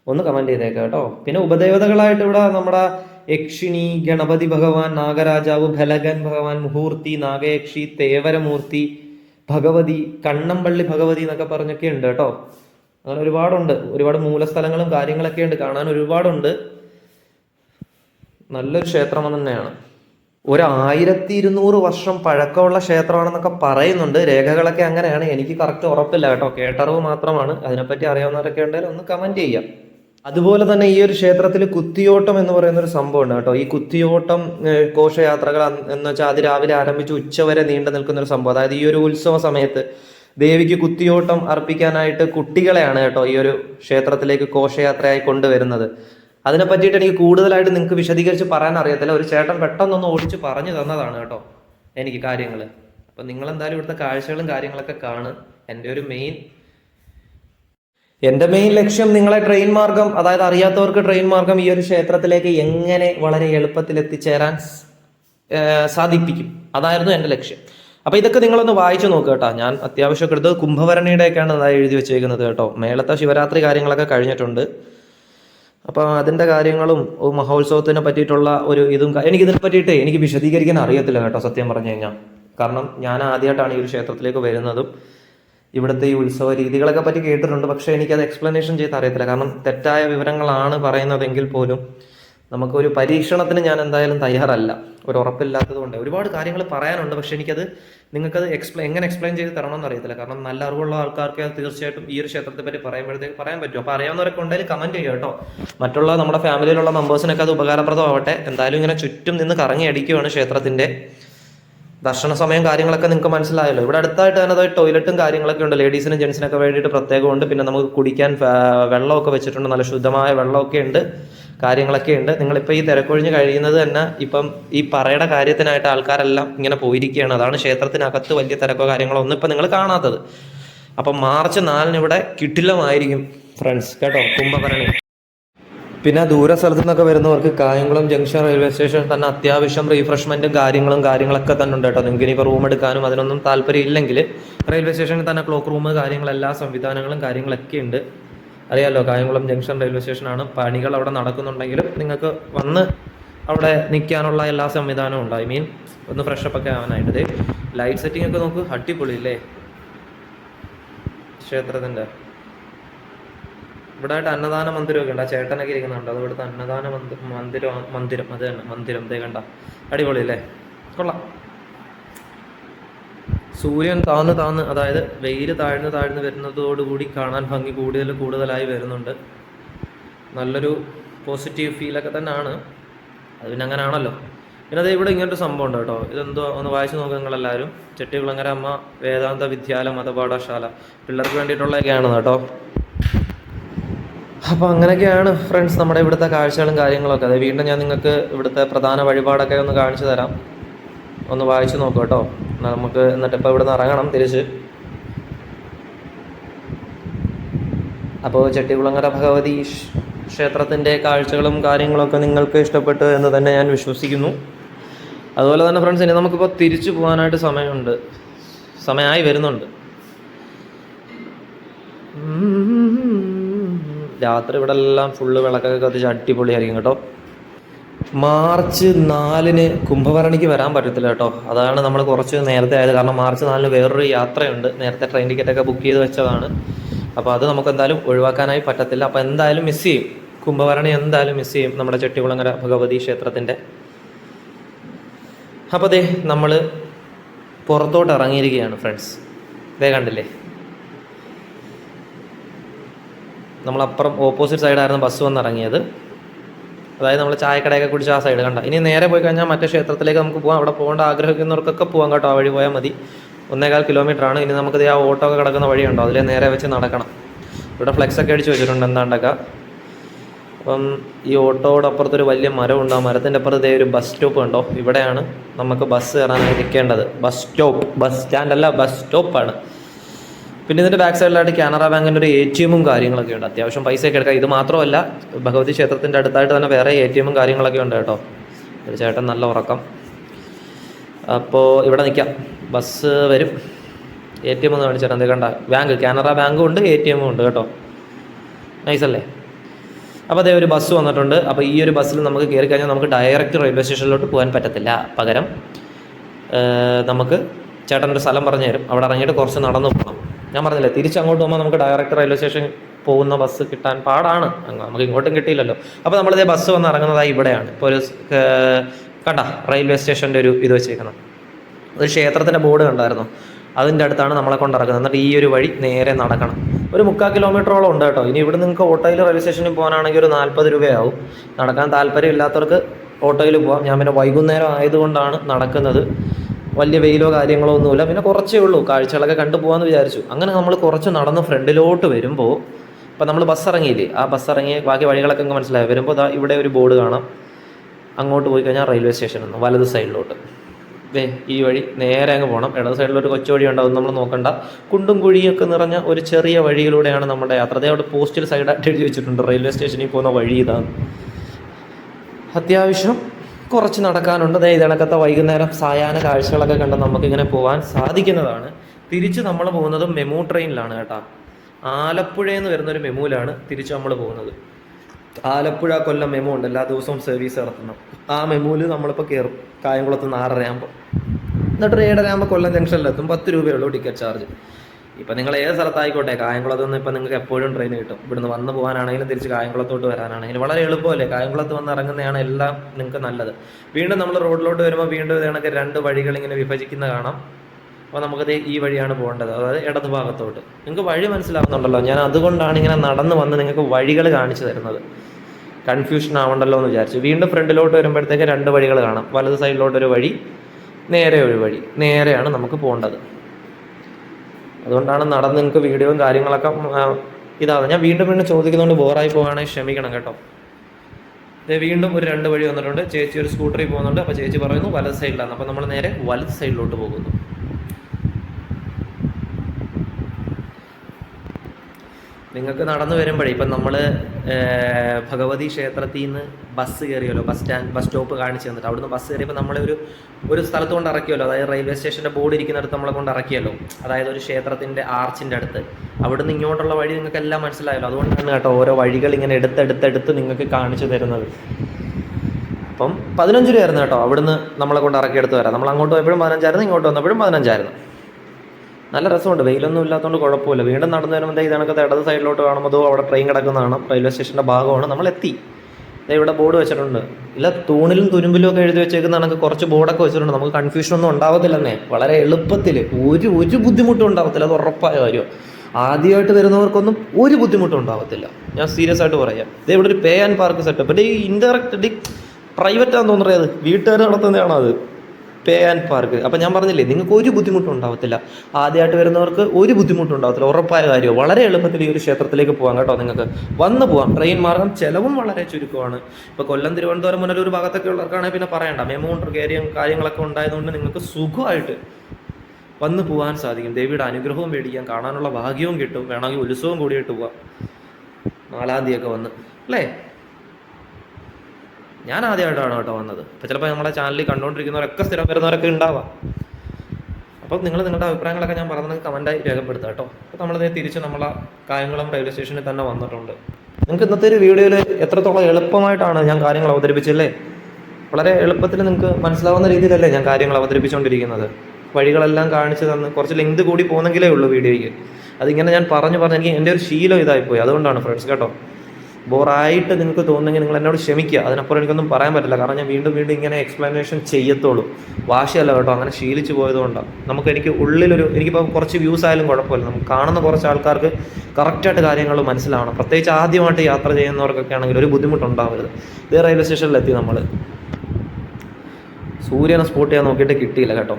ഒന്ന് കമന്റ് ചെയ്തേക്കാം കേട്ടോ. പിന്നെ ഉപദേവതകളായിട്ട് ഇവിടെ നമ്മുടെ യക്ഷിണി ഗണപതി ഭഗവാൻ നാഗരാജാവ് ഭലകൻ ഭഗവാൻ മുഹൂർത്തി നാഗയക്ഷി തേവരമൂർത്തി ഭഗവതി കണ്ണമ്പള്ളി ഭഗവതി എന്നൊക്കെ പറഞ്ഞൊക്കെ ഉണ്ട് കേട്ടോ. അങ്ങനെ ഒരുപാടുണ്ട്. ഒരുപാട് മൂലസ്ഥലങ്ങളും കാര്യങ്ങളൊക്കെ ഉണ്ട്. കാണാൻ ഒരുപാടുണ്ട്. നല്ലൊരു ക്ഷേത്രം തന്നെയാണ്. ഒരു ആയിരത്തി ഇരുന്നൂറ് വർഷം പഴക്കമുള്ള ക്ഷേത്രമാണെന്നൊക്കെ പറയുന്നുണ്ട്. രേഖകളൊക്കെ അങ്ങനെയാണ്. എനിക്ക് കറക്റ്റ് ഉറപ്പില്ല കേട്ടോ. കേട്ടറിവ് മാത്രമാണ്. അതിനെപ്പറ്റി അറിയാവുന്നവരൊക്കെ ഉണ്ടെങ്കിൽ ഒന്ന് കമന്റ് ചെയ്യാം. അതുപോലെ തന്നെ ഈ ഒരു ക്ഷേത്രത്തിൽ കുത്തിയോട്ടം എന്ന് പറയുന്ന ഒരു സംഭവം ഉണ്ട് കേട്ടോ. ഈ കുത്തിയോട്ടം ഘോഷയാത്രകൾ എന്ന് വെച്ചാൽ അത് രാവിലെ ആരംഭിച്ച് ഉച്ചവരെ നീണ്ടു നിൽക്കുന്ന ഒരു സംഭവം. അതായത് ഈ ഒരു ഉത്സവ സമയത്ത് ദേവിക്ക് കുത്തിയോട്ടം അർപ്പിക്കാനായിട്ട് കുട്ടികളെയാണ് കേട്ടോ ഈ ഒരു ക്ഷേത്രത്തിലേക്ക് ഘോഷയാത്രയായി കൊണ്ടുവരുന്നത്. അതിനെ പറ്റിയിട്ട് എനിക്ക് കൂടുതലായിട്ട് നിങ്ങൾക്ക് വിശദീകരിച്ച് പറയാൻ അറിയത്തില്ല. ഒരു ചേട്ടൻ പെട്ടെന്നൊന്ന് ഓടിച്ച് പറഞ്ഞു തന്നതാണ് കേട്ടോ എനിക്ക് കാര്യങ്ങൾ അപ്പം നിങ്ങൾ എന്തായാലും ഇവിടുത്തെ കാഴ്ചകളും കാര്യങ്ങളൊക്കെ കാണും. എന്റെ ഒരു മെയിൻ എന്റെ മെയിൻ ലക്ഷ്യം നിങ്ങളെ ട്രെയിൻ മാർഗം അതായത് അറിയാത്തവർക്ക് ട്രെയിൻ മാർഗം ഈ ഒരു ക്ഷേത്രത്തിലേക്ക് എങ്ങനെ വളരെ എളുപ്പത്തിൽ എത്തിച്ചേരാൻ സാധിപ്പിക്കും. അതായിരുന്നു എന്റെ ലക്ഷ്യം. അപ്പൊ ഇതൊക്കെ നിങ്ങളൊന്ന് വായിച്ചു നോക്കുക കേട്ടോ. ഞാൻ അത്യാവശ്യമൊക്കെ എടുത്തത് കുംഭഭരണിയുടെയൊക്കെയാണ് അതായത് എഴുതി വെച്ചേക്കുന്നത് കേട്ടോ. മേളത്തെ ശിവരാത്രി കാര്യങ്ങളൊക്കെ കഴിഞ്ഞിട്ടുണ്ട്. അപ്പൊ അതിന്റെ കാര്യങ്ങളും മഹോത്സവത്തിനെ പറ്റിയിട്ടുള്ള ഒരു ഇതും എനിക്ക് ഇതിനെ പറ്റിയിട്ട് എനിക്ക് വിശദീകരിക്കാൻ അറിയത്തില്ല കേട്ടോ സത്യം പറഞ്ഞു കഴിഞ്ഞാൽ കാരണം ഞാൻ ആദ്യമായിട്ടാണ് ഈ ഒരു ക്ഷേത്രത്തിലേക്ക് വരുന്നതും ഇവിടുത്തെ ഈ ഉത്സവ രീതികളൊക്കെ പറ്റി കേട്ടിട്ടുണ്ട്. പക്ഷേ എനിക്കത് എക്സ്പ്ലനേഷൻ ചെയ്ത് അറിയത്തില്ല. കാരണം തെറ്റായ വിവരങ്ങളാണ് പറയുന്നതെങ്കിൽ പോലും നമുക്കൊരു പരീക്ഷണത്തിന് ഞാൻ എന്തായാലും തയ്യാറല്ല. ഒരു ഉറപ്പില്ലാത്തത് കൊണ്ട് ഒരുപാട് കാര്യങ്ങൾ പറയാനുണ്ട്. പക്ഷെ എനിക്കത് നിങ്ങൾക്കത് എക്സ്പ്ലെ എങ്ങനെ എക്സ്പ്ലെയിൻ ചെയ്ത് തരണമെന്ന് അറിയത്തില്ല. കാരണം നല്ല അറിവുള്ള ആൾക്കാർക്ക് തീർച്ചയായിട്ടും ഈ ഒരു ക്ഷേത്രത്തെ പറ്റി പറയുമ്പോഴത്തേക്ക് പറയാൻ പറ്റും. അപ്പോൾ അറിയാവുന്നവരൊക്കെ ഉണ്ടെങ്കിൽ കമന്റ് ചെയ്യുക കേട്ടോ. മറ്റുള്ള നമ്മുടെ ഫാമിലിയിലുള്ള മെമ്പേഴ്സിനൊക്കെ അത് ഉപകാരപ്രദമാവട്ടെ. എന്തായാലും ഇങ്ങനെ ചുറ്റും നിന്ന് കറങ്ങി അടിക്കുകയാണ് ക്ഷേത്രത്തിന്റെ ദർശന സമയം കാര്യങ്ങളൊക്കെ നിങ്ങൾക്ക് മനസ്സിലായല്ലോ. ഇവിടെ അടുത്തായിട്ട് തന്നെ ടോയ്ലറ്റും കാര്യങ്ങളൊക്കെ ഉണ്ട്. ലേഡീസിനും ജെൻസിനൊക്കെ വേണ്ടിയിട്ട് പ്രത്യേകമുണ്ട് പിന്നെ നമുക്ക് കുടിക്കാൻ വെള്ളമൊക്കെ വെച്ചിട്ടുണ്ട്. നല്ല ശുദ്ധമായ വെള്ളമൊക്കെ ഉണ്ട്. കാര്യങ്ങളൊക്കെ ഉണ്ട്. നിങ്ങളിപ്പോൾ ഈ തിരക്കൊഴിഞ്ഞ് കഴിയുന്നത് തന്നെ ഇപ്പം ഈ പറയുടെ കാര്യത്തിനായിട്ട് ആൾക്കാരെല്ലാം ഇങ്ങനെ പോയിരിക്കുകയാണ്. അതാണ് ക്ഷേത്രത്തിനകത്ത് വലിയ തിരക്കോ കാര്യങ്ങളോ ഒന്നും ഇപ്പം നിങ്ങൾ കാണാത്തത്. അപ്പം മാർച്ച് നാലിന് ഇവിടെ കിട്ടിലമായിരിക്കും ഫ്രണ്ട്സ് കേട്ടോ? കുംഭഭരണി. പിന്നെ ദൂര സ്ഥലത്തു നിന്നൊക്കെ വരുന്നവർക്ക് കായംകുളം ജംഗ്ഷൻ റെയിൽവേ സ്റ്റേഷൻ തന്നെ അത്യാവശ്യം റീഫ്രഷ്മെന്റും കാര്യങ്ങളും കാര്യങ്ങളൊക്കെ തന്നെ ഉണ്ട് കേട്ടോ. നിങ്ങൾക്ക് ഇനിയിപ്പോൾ റൂം എടുക്കാനും അതിനൊന്നും താല്പര്യം ഇല്ലെങ്കിൽ റെയിൽവേ സ്റ്റേഷനിൽ തന്നെ ക്ലോക്ക് റൂം കാര്യങ്ങൾ എല്ലാ സംവിധാനങ്ങളും കാര്യങ്ങളൊക്കെ ഉണ്ട്. അറിയാലോ കായംകുളം ജംഗ്ഷൻ റെയിൽവേ സ്റ്റേഷനാണ് പണികൾ അവിടെ നടക്കുന്നുണ്ടെങ്കിലും നിങ്ങൾക്ക് വന്ന് അവിടെ നിൽക്കാനുള്ള എല്ലാ സംവിധാനവും ഉണ്ട്. ഐ മീൻ ഒന്ന് ഫ്രഷപ്പ് ഒക്കെ ആവാനായിട്ട് ലൈറ്റ് സെറ്റിംഗ് ഒക്കെ നോക്ക്. അടിപൊളി അല്ലേ? ക്ഷേത്രത്തിന്റെ. ഇവിടെ ആയിട്ട് അന്നദാന മന്ദിരമൊക്കെ ഉണ്ട്. ആ ചേട്ടനൊക്കെ ഇരിക്കുന്നുണ്ട്. അത് ഇവിടുത്തെ അന്നദാന മന്ദിരം മന്ദിരം. അത് തന്നെ മന്ദിരം. ദേ കണ്ട. അടിപൊളി അല്ലേ? കൊള്ളാം. സൂര്യൻ താന്ന് താന്ന് അതായത് വെയിൽ താഴ്ന്ന് താഴ്ന്ന് വരുന്നതോടുകൂടി കാണാൻ ഭംഗി കൂടുതൽ കൂടുതലായി വരുന്നുണ്ട്. നല്ലൊരു പോസിറ്റീവ് ഫീലൊക്കെ തന്നെയാണ്. അത് പിന്നെ അങ്ങനെയാണല്ലോ. പിന്നെ അത് ഇവിടെ ഇങ്ങനൊരു സംഭവം ഉണ്ട് കേട്ടോ. ഇതെന്തോ ഒന്ന് വായിച്ചു നോക്കുക നിങ്ങളെല്ലാവരും. ചെട്ടികുളങ്ങര അമ്മ വേദാന്ത വിദ്യാലയ മതപാഠശാല. പിള്ളേർക്ക് വേണ്ടിയിട്ടുള്ളതൊക്കെയാണ് കേട്ടോ. അപ്പോൾ അങ്ങനെയൊക്കെയാണ് ഫ്രണ്ട്സ് നമ്മുടെ ഇവിടുത്തെ കാഴ്ചകളും കാര്യങ്ങളൊക്കെ. അതെ വീണ്ടും ഞാൻ നിങ്ങൾക്ക് ഇവിടുത്തെ പ്രധാന വഴിപാടൊക്കെ ഒന്ന് കാണിച്ചു തരാം. ഒന്ന് വായിച്ചു നോക്കൂ കേട്ടോ. നമുക്ക് എന്നിട്ട് ഇപ്പോൾ ഇവിടുന്ന് ഇറങ്ങണം തിരിച്ച്. അപ്പോൾ ചെട്ടികുളങ്ങര ഭഗവതി ക്ഷ- ക്ഷേത്രത്തിന്റെ കാഴ്ചകളും കാര്യങ്ങളൊക്കെ നിങ്ങൾക്ക് ഇഷ്ടപ്പെട്ടു എന്ന് തന്നെ ഞാൻ വിശ്വസിക്കുന്നു. അതുപോലെ തന്നെ ഫ്രണ്ട്സ് ഇനി നമുക്കിപ്പോൾ തിരിച്ചു പോകാനായിട്ട് സമയമുണ്ട്. സമയമായി വരുന്നുണ്ട്. രാത്രി ഇവിടെ എല്ലാം ഫുള്ള് വിളക്കൊക്കെ കത്തിച്ച് അടിപൊളിയായിരിക്കും കേട്ടോ. മാർച്ച് നാലിന് കുംഭഭരണിക്ക് വരാൻ പറ്റത്തില്ല കേട്ടോ. അതാണ് നമ്മൾ കുറച്ച് നേരത്തെ ആയത്. കാരണം മാർച്ച് നാലിന് വേറൊരു യാത്രയുണ്ട്. നേരത്തെ ട്രെയിൻ ടിക്കറ്റൊക്കെ ബുക്ക് ചെയ്ത് വെച്ചതാണ്. അപ്പോൾ അത് നമുക്ക് എന്തായാലും ഒഴിവാക്കാനായി പറ്റത്തില്ല. അപ്പോൾ എന്തായാലും മിസ് ചെയ്യും. കുംഭഭരണി എന്തായാലും മിസ് ചെയ്യും നമ്മുടെ ചെട്ടികുളങ്ങര ഭഗവതി ക്ഷേത്രത്തിന്റെ. അപ്പോൾ അതെ നമ്മൾ പുറത്തോട്ട് ഇറങ്ങിയിരിക്കുകയാണ് ഫ്രണ്ട്സ് ഇതേ കണ്ടില്ലേ? നമ്മളപ്പുറം ഓപ്പോസിറ്റ് സൈഡായിരുന്നു ബസ് വന്നിറങ്ങിയത്. അതായത് നമ്മൾ ചായക്കടയൊക്കെ കുടിച്ച് ആ സൈഡ് കണ്ട? ഇനി നേരെ പോയി കഴിഞ്ഞാൽ മറ്റേ ക്ഷേത്രത്തിലേക്ക് നമുക്ക് പോകാം അവിടെ പോകേണ്ട ആഗ്രഹിക്കുന്നവർക്കൊക്കെ പോകാം കേട്ടോ. ആ വഴി പോയാൽ മതി. ഒന്നേകാൽ കിലോമീറ്റർ ആണ്. ഇനി നമുക്കിത് ആ ഓട്ടോ ഒക്കെ കിടക്കുന്ന വഴിയുണ്ടോ? അതിലേ നേരെ വെച്ച് നടക്കണം. ഇവിടെ ഫ്ലെക്സ് ഒക്കെ അടിച്ച് വെച്ചിട്ടുണ്ട് എന്താണ്ടൊക്കെ. അപ്പം ഈ ഓട്ടോയുടെ അപ്പുറത്തൊരു വലിയ മരമുണ്ട്. ആ മരത്തിന്റെ അപ്പുറത്ത് ഇതേ ഒരു ബസ് സ്റ്റോപ്പ് ഉണ്ടോ ഇവിടെയാണ് നമുക്ക് ബസ് കയറാനായി നിൽക്കേണ്ടത് ബസ് സ്റ്റോപ്പ് ബസ് സ്റ്റാൻഡ് അല്ല ബസ് സ്റ്റോപ്പാണ് പിന്നെ ഇതിന്റെ ബാക്ക് സൈഡിലായിട്ട് കാനറ ബാങ്കിന്റെ ഒരു എ ടി എമ്മും കാര്യങ്ങളൊക്കെ ഉണ്ട്. അത്യാവശ്യം പൈസയൊക്കെ എടുക്കാം. ഇത് മാത്രമല്ല ഭഗവതി ക്ഷേത്രത്തിന്റെ അടുത്തായിട്ട് തന്നെ വേറെ എ ടി എമ്മും കാര്യങ്ങളൊക്കെ ഉണ്ട് കേട്ടോ. ഒരു ചേട്ടൻ നല്ല ഉറക്കം. അപ്പോൾ ഇവിടെ നിൽക്കാം ബസ് വരും. എ ടി എം ഒന്ന് കാണിച്ചാൽ എന്ത് കണ്ട ബാങ്ക് കാനറ ബാങ്കും ഉണ്ട് എ ടി എമ്മും ഉണ്ട് കേട്ടോ. നൈസല്ലേ അപ്പോൾ അതേ ഒരു ബസ് വന്നിട്ടുണ്ട്. അപ്പോൾ ഈ ഒരു ബസ്സിൽ നമുക്ക് കയറി കഴിഞ്ഞാൽ നമുക്ക് ഡയറക്റ്റ് റെയിൽവേ സ്റ്റേഷനിലോട്ട് പോകാൻ പറ്റത്തില്ല. പകരം നമുക്ക് ചേട്ടന്റെ സ്ഥലം പറഞ്ഞു തരും അവിടെ ഇറങ്ങിയിട്ട് കുറച്ച് നടന്നു പോകണം ഞാൻ പറഞ്ഞില്ലേ തിരിച്ചങ്ങോട്ട് പോകുമ്പോൾ നമുക്ക് ഡയറക്റ്റ് റെയിൽവേ സ്റ്റേഷൻ പോകുന്ന ബസ് കിട്ടാൻ പാടാണ്. നമുക്ക് ഇങ്ങോട്ടും കിട്ടിയില്ലല്ലോ. അപ്പോൾ നമ്മളിതേ ബസ് വന്ന് ഇറങ്ങുന്നതായി ഇവിടെയാണ്. ഇപ്പോൾ ഒരു കണ്ട റെയിൽവേ സ്റ്റേഷന്റെ ഒരു ഇത് വെച്ചേക്കുന്നത് ഒരു ക്ഷേത്രത്തിന്റെ ബോർഡ് കണ്ടായിരുന്നു. അതിന്റെ അടുത്താണ് നമ്മളെ കൊണ്ട് ഇറക്കുന്നത് എന്നിട്ട് ഈ ഒരു വഴി നേരെ നടക്കണം. ഒരു മുക്കാൽ കിലോമീറ്ററോളം ഉണ്ട് കേട്ടോ. ഇനി ഇവിടെ നിങ്ങൾക്ക് ഓട്ടോയിൽ റെയിൽവേ സ്റ്റേഷനിൽ പോകാനാണെങ്കിൽ ഒരു നാൽപ്പത് രൂപയാവും. നടക്കാൻ താല്പര്യമില്ലാത്തവർക്ക് ഓട്ടോയിൽ പോകാം ഞാൻ പിന്നെ വൈകുന്നേരം ആയതുകൊണ്ടാണ് നടക്കുന്നത്. വലിയ വെയിലോ കാര്യങ്ങളോ ഒന്നുമില്ല. പിന്നെ കുറച്ചേ ഉള്ളൂ. കാഴ്ചകളൊക്കെ കണ്ടു പോകാമെന്ന് വിചാരിച്ചു. അങ്ങനെ നമ്മൾ കുറച്ച് നടന്ന് ഫ്രണ്ടിലോട്ട് വരുമ്പോൾ ഇപ്പം നമ്മൾ ബസ് ഇറങ്ങിയില്ലേ? ആ ബസ് ഇറങ്ങി ബാക്കി വഴികളൊക്കെ അങ്ങ് മനസ്സിലായി? വരുമ്പോൾ ദാ ഇവിടെ ഒരു ബോർഡ് കാണാം. അങ്ങോട്ട് പോയി കഴിഞ്ഞാൽ റെയിൽവേ സ്റ്റേഷൻ ഒന്ന് വലത് സൈഡിലോട്ട് ദേ ഈ വഴി നേരെ അങ്ങ് പോകണം ഇടത് സൈഡിലൊരു കൊച്ചു വഴി ഉണ്ടാവും നമ്മൾ നോക്കണ്ട. കുണ്ടും കുഴിയൊക്കെ നിറഞ്ഞ ഒരു ചെറിയ വഴിയിലൂടെയാണ് നമ്മുടെ യാത്ര. അതേ അവിടെ പോസ്റ്റിൽ സൈഡായിട്ട് എഴുതി വെച്ചിട്ടുണ്ട്. റെയിൽവേ സ്റ്റേഷനിൽ പോകുന്ന വഴി ഇതാണ്. അത്യാവശ്യം കുറച്ച് നടക്കാനുണ്ട്. അതായത് ഇതിണക്കത്തെ വൈകുന്നേരം സായാഹ്ന കാഴ്ചകളൊക്കെ കണ്ട് നമുക്കിങ്ങനെ പോകാൻ സാധിക്കുന്നതാണ്. തിരിച്ച് നമ്മൾ പോകുന്നത് മെമു ട്രെയിനിലാണ് കേട്ടോ. ആലപ്പുഴയിൽ നിന്ന് വരുന്നൊരു മെമുവിലാണ് തിരിച്ച് നമ്മൾ പോകുന്നത്. ആലപ്പുഴ കൊല്ലം മെമു ഉണ്ട്. എല്ലാ ദിവസവും സർവീസ് നടത്തണം ആ മെമുവിൽ നമ്മളിപ്പോൾ കയറും കായംകുളത്ത് നിന്ന് ആറരയാകുമ്പോൾ എന്നിട്ട് ഏഴരയാകുമ്പോൾ കൊല്ലം ജംഗ്ഷനിലെത്തും പത്ത് രൂപയുള്ളൂ ടിക്കറ്റ് ചാർജ് ഇപ്പം നിങ്ങൾ ഏത് സ്ഥലത്തായിക്കോട്ടെ കായംകുളത്ത് നിന്ന് ഇപ്പം നിങ്ങൾക്ക് എപ്പോഴും ട്രെയിൻ കിട്ടും. ഇവിടുന്ന് വന്ന് പോകാനാണെങ്കിലും തിരിച്ച് കായംകുളത്തോട്ട് വരാനാണെങ്കിലും വളരെ എളുപ്പമല്ലേ? കായംകുളത്ത് വന്ന് ഇറങ്ങുന്നതാണ് എല്ലാം നിങ്ങൾക്ക് നല്ലത്. വീണ്ടും നമ്മൾ റോഡിലോട്ട് വരുമ്പോൾ വീണ്ടും ഇത് രണ്ട് വഴികൾ ഇങ്ങനെ വിഭജിക്കുന്ന കാണാം. അപ്പോൾ നമുക്കത് ഈ വഴിയാണ് പോകേണ്ടത്. അതായത് ഇടതു ഭാഗത്തോട്ട്. നിങ്ങൾക്ക് വഴി മനസ്സിലാവുന്നുണ്ടല്ലോ. ഞാൻ അതുകൊണ്ടാണ് ഇങ്ങനെ നടന്ന് വന്ന് നിങ്ങൾക്ക് വഴികൾ കാണിച്ചു തരുന്നത്. കൺഫ്യൂഷൻ ആവണ്ടല്ലോ എന്ന് വിചാരിച്ചു. വീണ്ടും ഫ്രണ്ടിലോട്ട് വരുമ്പോഴത്തേക്ക് രണ്ട് വഴികൾ കാണാം. വലത് സൈഡിലോട്ടൊരു വഴി നേരെ ഒരു വഴി. നേരെയാണ് നമുക്ക് പോകേണ്ടത്. അതുകൊണ്ടാണ് നടന്ന് നിങ്ങൾക്ക് വീഡിയോയും കാര്യങ്ങളൊക്കെ ഇതാണ് ഞാൻ വീണ്ടും വീണ്ടും ചോദിക്കുന്നതുകൊണ്ട് ബോറായി പോവുകയാണെങ്കിൽ ക്ഷമിക്കണം കേട്ടോ. വീണ്ടും ഒരു രണ്ട് വഴി വന്നിട്ടുണ്ട്. ചേച്ചി ഒരു സ്കൂട്ടറിൽ പോകുന്നുണ്ട്. അപ്പോൾ ചേച്ചി പറയുന്നു വലത് സൈഡിലാണ് അപ്പോൾ നമ്മൾ നേരെ വലത് സൈഡിലോട്ട് പോകുന്നു. നിങ്ങൾക്ക് നടന്നു വരുമ്പോഴേ ഇപ്പം നമ്മൾ ഭഗവതി ക്ഷേത്രത്തിൽ നിന്ന് ബസ് കയറിയല്ലോ ബസ് സ്റ്റാൻഡ് ബസ് സ്റ്റോപ്പ് കാണിച്ചു തന്നിട്ട്. അവിടുന്ന് ബസ് കയറിയപ്പോൾ നമ്മളെ ഒരു ഒരു സ്ഥലത്ത് കൊണ്ട് ഇറക്കിയല്ലോ. അതായത് റെയിൽവേ സ്റ്റേഷന്റെ ബോർഡ് ഇരിക്കുന്ന ഇരിക്കുന്നിടത്ത് നമ്മളെ കൊണ്ട് ഇറക്കിയല്ലോ. അതായത് ഒരു ക്ഷേത്രത്തിന്റെ ആർച്ചിന്റെ അടുത്ത്. അവിടുന്ന് ഇങ്ങോട്ടുള്ള വഴി നിങ്ങൾക്ക് എല്ലാം മനസ്സിലായല്ലോ. അതുകൊണ്ടാണ് കേട്ടോ ഓരോ വഴികൾ ഇങ്ങനെ എടുത്തെടുത്തെടുത്ത് നിങ്ങൾക്ക് കാണിച്ചു തരുന്നത്. അപ്പം പതിനഞ്ച് രൂപയായിരുന്നു കേട്ടോ. അവിടുന്ന് നമ്മളെ കൊണ്ട് ഇറക്കിയെടുത്ത് വരാം നമ്മൾ അങ്ങോട്ട് പോയപ്പോഴും പതിനഞ്ചായിരുന്നു ഇങ്ങോട്ട് വന്നപ്പോഴും പതിനഞ്ചായിരുന്നു. നല്ല രസമുണ്ട്. വെയിലൊന്നും ഇല്ലാത്തതുകൊണ്ട് കുഴപ്പമില്ല. വീണ്ടും നടന്നു വരുമ്പോൾ ഇത് കണക്കത്തെ ഇടത് സൈഡിലോട്ട് കാണുമ്പോൾ അവിടെ ട്രെയിൻ കിടക്കുന്നതാണ് റെയിൽവേ സ്റ്റേഷന്റെ ഭാഗമാണ്. നമ്മൾ എത്തി. ഇവിടെ ബോർഡ് വെച്ചിട്ടുണ്ട്. ഇല്ല തൂണിലും തുരുമ്പിലും ഒക്കെ എഴുതി വെച്ചേക്കുന്ന കണക്ക് കുറച്ച് ബോർഡൊക്കെ വെച്ചിട്ടുണ്ട്. നമുക്ക് കൺഫ്യൂഷൻ ഒന്നും ഉണ്ടാവത്തില്ലെന്നേ. വളരെ എളുപ്പത്തിൽ ഒരു ഒരു ബുദ്ധിമുട്ടും ഉണ്ടാവത്തില്ല. അത് ഉറപ്പായ കാര്യം. ആദ്യമായിട്ട് വരുന്നവർക്കൊന്നും ഒരു ബുദ്ധിമുട്ടും ഉണ്ടാവത്തില്ല. ഞാൻ സീരിയസ് ആയിട്ട് പറയാം. ഇത് ഇവിടെ ഒരു pay and park setup indirect private ആണെന്ന് തോന്നുന്നത് അത് വീട്ടുകാർ നടത്തുന്നതാണോ അത് പേ ആൻഡ് പാർക്ക് അപ്പം ഞാൻ പറഞ്ഞില്ലേ നിങ്ങൾക്ക് ഒരു ബുദ്ധിമുട്ടും ഉണ്ടാവത്തില്ല. ആദ്യമായിട്ട് വരുന്നവർക്ക് ഒരു ബുദ്ധിമുട്ടും ഉണ്ടാവത്തില്ല ഉറപ്പായ കാര്യമാണ്. വളരെ എളുപ്പത്തിൽ ഈ ഒരു ക്ഷേത്രത്തിലേക്ക് പോകാം കേട്ടോ നിങ്ങൾക്ക്. വന്ന് പോകാം ട്രെയിൻ മാർഗം ചിലവും വളരെ ചുരുക്കമാണ്. ഇപ്പോൾ കൊല്ലം തിരുവനന്തപുരം മുതലൊരു ഭാഗത്തൊക്കെ ഉള്ളവർക്കാണെങ്കിൽ പിന്നെ പറയണ്ട. എമൗണ്ട് കയറിയും കാര്യങ്ങളൊക്കെ ഉണ്ടായതുകൊണ്ട് നിങ്ങൾക്ക് സുഖമായിട്ട് വന്ന് പോകാൻ സാധിക്കും. ദേവിയുടെ അനുഗ്രഹവും മേടിക്കാം കാണാനുള്ള ഭാഗ്യവും കിട്ടും. വേണമെങ്കിൽ ഉത്സവം കൂടിയിട്ട് പോവാം. നാലാം തീയതിയൊക്കെ വന്ന്. അല്ലേ? ഞാൻ ആദ്യമായിട്ടാണ് കേട്ടോ വന്നത്. അപ്പോൾ ചിലപ്പോൾ നമ്മുടെ ചാനലിൽ കണ്ടുകൊണ്ടിരിക്കുന്നവരൊക്കെ സ്ഥിരം വരുന്നവരൊക്കെ ഉണ്ടാവാം. അപ്പോൾ നിങ്ങൾ നിങ്ങളുടെ അഭിപ്രായങ്ങളൊക്കെ ഞാൻ പറഞ്ഞത് കമന്റായി രേഖപ്പെടുത്താം കേട്ടോ. അപ്പോൾ നമ്മൾ തിരിച്ച് നമ്മളെ കായംകുളം റെയിൽവേ സ്റ്റേഷനിൽ തന്നെ വന്നിട്ടുണ്ട്. നിങ്ങൾക്ക് ഇന്നത്തെ ഒരു വീഡിയോയിൽ എത്രത്തോളം എളുപ്പമായിട്ടാണ് ഞാൻ കാര്യങ്ങൾ അവതരിപ്പിച്ചല്ലേ വളരെ എളുപ്പത്തിൽ നിങ്ങൾക്ക് മനസ്സിലാവുന്ന രീതിയിലല്ലേ ഞാൻ കാര്യങ്ങൾ അവതരിപ്പിച്ചുകൊണ്ടിരിക്കുന്നത് വഴികളെല്ലാം കാണിച്ചു തന്ന് കുറച്ച് ലെങ്ത് കൂടി പോകുന്നെങ്കിലേ ഉള്ളൂ വീഡിയോയ്ക്ക് അതിങ്ങനെ ഞാൻ പറഞ്ഞു പറഞ്ഞ് എനിക്ക് എന്റെ ഒരു ശീലം ഇതായിപ്പോയി. അതുകൊണ്ടാണ് ഫ്രണ്ട്സ് കേട്ടോ. ബോറായിട്ട് നിങ്ങൾക്ക് തോന്നുന്നെങ്കിൽ നിങ്ങൾ എന്നോട് ക്ഷമിക്കുക. അതിനപ്പുറം എനിക്കൊന്നും പറയാൻ പറ്റില്ല. കാരണം ഞാൻ വീണ്ടും വീണ്ടും ഇങ്ങനെ എക്സ്പ്ലനേഷൻ ചെയ്യത്തുള്ളൂ വാശിയല്ല കേട്ടോ. അങ്ങനെ ശീലിച്ചു പോയതുകൊണ്ടാണ് നമുക്ക് എനിക്ക് ഉള്ളിലൊരു എനിക്കിപ്പോൾ കുറച്ച് വ്യൂസ് ആയാലും കുഴപ്പമില്ല. നമുക്ക് കാണുന്ന കുറച്ച് ആൾക്കാർക്ക് കറക്റ്റായിട്ട് കാര്യങ്ങൾ മനസ്സിലാവണം. പ്രത്യേകിച്ച് ആദ്യമായിട്ട് യാത്ര ചെയ്യുന്നവർക്കൊക്കെ ആണെങ്കിൽ ഒരു ബുദ്ധിമുട്ടുണ്ടാവരുത്. ഇതേ റെയിൽവേ സ്റ്റേഷനിലെത്തി നമ്മൾ സൂര്യനെ സ്പോട്ട് ചെയ്യാൻ നോക്കിയിട്ട് കിട്ടിയില്ല കേട്ടോ.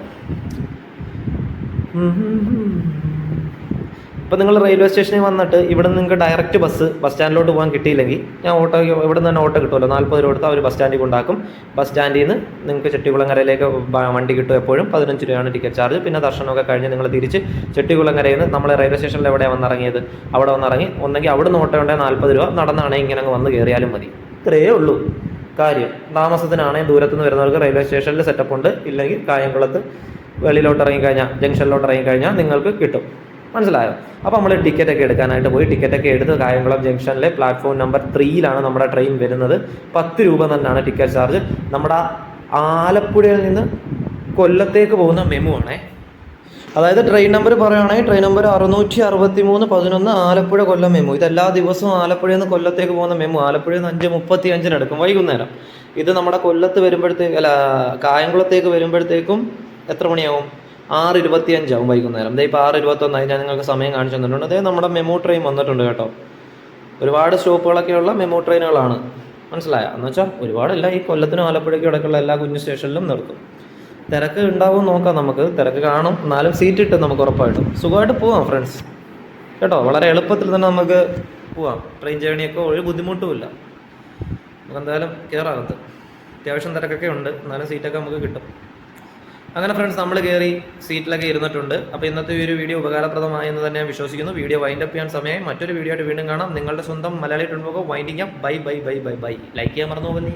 ഇപ്പം നിങ്ങൾ റെയിൽവേ സ്റ്റേഷനിൽ വന്നിട്ട് ഇവിടെ നിങ്ങൾക്ക് ഡയറക്റ്റ് ബസ് ബസ് സ്റ്റാൻഡിലോട്ട് പോകാൻ കിട്ടിയില്ലെങ്കിൽ ഞാൻ ഓട്ടോ ഇവിടെ നിന്ന് തന്നെ ഓട്ടോ കിട്ടുമല്ലോ. നാൽപ്പത് രൂപ കൊടുത്ത് അവർ ബസ് സ്റ്റാൻഡിൽ കൊണ്ടാക്കും. ബസ് സ്റ്റാൻഡിൽ നിന്ന് നിങ്ങൾക്ക് ചെട്ടികുളങ്ങരയിലേക്ക് വണ്ടി കിട്ടും എപ്പോഴും. പതിനഞ്ച് രൂപയാണ് ടിക്കറ്റ് ചാർജ് പിന്നെ ദർശനമൊക്കെ കഴിഞ്ഞ് നിങ്ങൾ തിരിച്ച് ചെട്ടികുളങ്ങരയിൽ നിന്ന് നമ്മൾ റെയിൽവേ സ്റ്റേഷനിൽ എവിടെയാണ് വന്നിറങ്ങിയത്? അവിടെ വന്നിറങ്ങി. ഒന്നെങ്കിൽ അവിടെ നിന്ന് ഓട്ടോ ഉണ്ടെങ്കിൽ നാൽപ്പത് രൂപ. നടന്നാണെങ്കിൽ ഇങ്ങനെ അങ്ങ് വന്ന് കയറിയാലും മതി. ഇത്രയേ ഉള്ളൂ. കാര്യം താമസത്തിനാണെങ്കിൽ ദൂരത്തുനിന്ന് വരുന്നവർക്ക് റെയിൽവേ സ്റ്റേഷനിൽ സെറ്റപ്പ് ഉണ്ട്. ഇല്ലെങ്കിൽ കായംകുളത്ത് വെളിയിലോട്ട് ഇറങ്ങിക്കഴിഞ്ഞാൽ ജംഗ്ഷനിലോട്ട് ഇറങ്ങിക്കഴിഞ്ഞാൽ നിങ്ങൾക്ക് കിട്ടും. മനസ്സിലായോ? അപ്പോൾ നമ്മൾ ടിക്കറ്റ് ഒക്കെ എടുക്കാനായിട്ട് പോയി. ടിക്കറ്റ് ഒക്കെ എടുത്ത് കായംകുളം ജംഗ്ഷനിലെ പ്ലാറ്റ്ഫോം നമ്പർ ത്രീയിലാണ് നമ്മുടെ ട്രെയിൻ വരുന്നത്. പത്ത് രൂപ തന്നെയാണ് ടിക്കറ്റ് ചാർജ് നമ്മുടെ ആലപ്പുഴയിൽ നിന്ന് കൊല്ലത്തേക്ക് പോകുന്ന മെമു ആണേ. അതായത് ട്രെയിൻ നമ്പർ പറയുകയാണെങ്കിൽ ട്രെയിൻ നമ്പർ അറുന്നൂറ്റി അറുപത്തി മൂന്ന് പതിനൊന്ന് ആലപ്പുഴ കൊല്ലം മെമു ഇത് എല്ലാ ദിവസവും ആലപ്പുഴയിൽ നിന്ന് കൊല്ലത്തേക്ക് പോകുന്ന മെമു ആലപ്പുഴയിൽ നിന്ന് അഞ്ച് മുപ്പത്തി അഞ്ചിന് എടുക്കും വൈകുന്നേരം. ഇത് നമ്മുടെ കൊല്ലത്ത് വരുമ്പോഴത്തേക്ക് അല്ല കായംകുളത്തേക്ക് വരുമ്പോഴത്തേക്കും എത്ര മണിയാവും? ആറ് ഇരുപത്തി അഞ്ചാവും വൈകുന്നേരം. ദേ ഇപ്പോൾ ആറ് ഇരുപത്തൊന്നായി ഞാൻ നിങ്ങൾക്ക് സമയം കാണിച്ചു തന്നിട്ടുണ്ട്. അതേ നമ്മുടെ മെമു ട്രെയിൻ വന്നിട്ടുണ്ട് കേട്ടോ. ഒരുപാട് സ്റ്റോപ്പുകളൊക്കെയുള്ള മെമു ട്രെയിനുകളാണ് മനസ്സിലായോ? എന്ന് വെച്ചാൽ ഒരുപാടല്ല ഈ കൊല്ലത്തിനും ആലപ്പുഴയ്ക്കും ഇടയ്ക്കുള്ള എല്ലാ കുഞ്ഞു സ്റ്റേഷനിലും നിർത്തും. തിരക്ക് ഉണ്ടാവും നോക്കാം നമുക്ക്. തിരക്ക് കാണും എന്നാലും സീറ്റ് കിട്ടും നമുക്ക് ഉറപ്പായിട്ടും. സുഖമായിട്ട് പോവാം ഫ്രണ്ട്സ് കേട്ടോ വളരെ എളുപ്പത്തിൽ തന്നെ നമുക്ക് പോവാം. ട്രെയിൻ ജേണിയൊക്കെ ഒരു ബുദ്ധിമുട്ടുമില്ല നമുക്ക് എന്തായാലും കയറാകത്ത് അത്യാവശ്യം തിരക്കൊക്കെ ഉണ്ട് എന്നാലും സീറ്റൊക്കെ നമുക്ക് കിട്ടും. അങ്ങനെ ഫ്രണ്ട്സ് നമ്മൾ കയറി സീറ്റിലൊക്കെ ഇരുന്നിട്ടുണ്ട്. അപ്പോൾ ഇന്നത്തെ ഈ ഒരു വീഡിയോ ഉപകാരപ്രദമായി എന്ന് തന്നെ ഞാൻ വിശ്വസിക്കുന്നു. വീഡിയോ വൈൻഡ് അപ്പ് ചെയ്യാൻ സമയം മറ്റൊരു വീഡിയോ ആയിട്ട് വീണ്ടും കാണാം. നിങ്ങളുടെ സ്വന്തം Malayali ട്വൻപോക്കോ winding up bye bye bye bye bye like ചെയ്യാൻ മറന്നു പോലെ